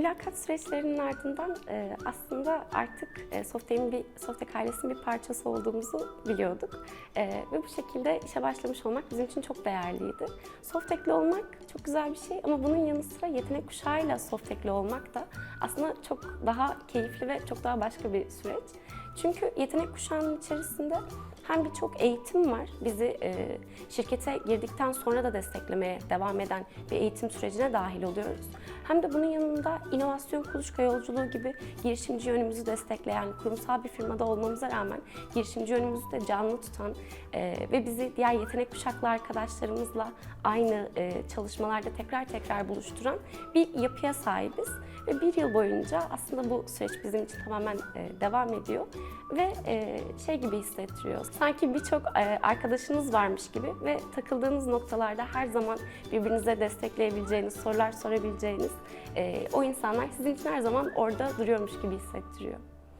Mülakat süreçlerinin ardından e, aslında artık e, Softek'in bir Softek ailesinin bir parçası olduğumuzu biliyorduk. E, ve bu şekilde işe başlamış olmak bizim için çok değerliydi. Softek'li olmak çok güzel bir şey ama bunun yanı sıra yetenek kuşağıyla Softek'li olmak da aslında çok daha keyifli ve çok daha başka bir süreç. Çünkü yetenek kuşağının içerisinde hem birçok eğitim var, bizi e, şirkete girdikten sonra da desteklemeye devam eden bir eğitim sürecine dahil oluyoruz. Hem de bunun yanında inovasyon kuluçka yolculuğu gibi girişimci yönümüzü destekleyen kurumsal bir firmada olmamıza rağmen girişimci yönümüzü de canlı tutan e, ve bizi diğer yetenek kuşaklı arkadaşlarımızla aynı e, çalışmalarda tekrar tekrar buluşturan bir yapıya sahibiz. Ve bir yıl boyunca aslında bu süreç bizim için tamamen e, devam ediyor ve e, şey gibi hissettiriyor. Sanki birçok e, arkadaşınız varmış gibi ve takıldığınız noktalarda her zaman birbirinize destekleyebileceğiniz, sorular sorabileceğiniz e, o insanlar sizin için her zaman orada duruyormuş gibi hissettiriyor.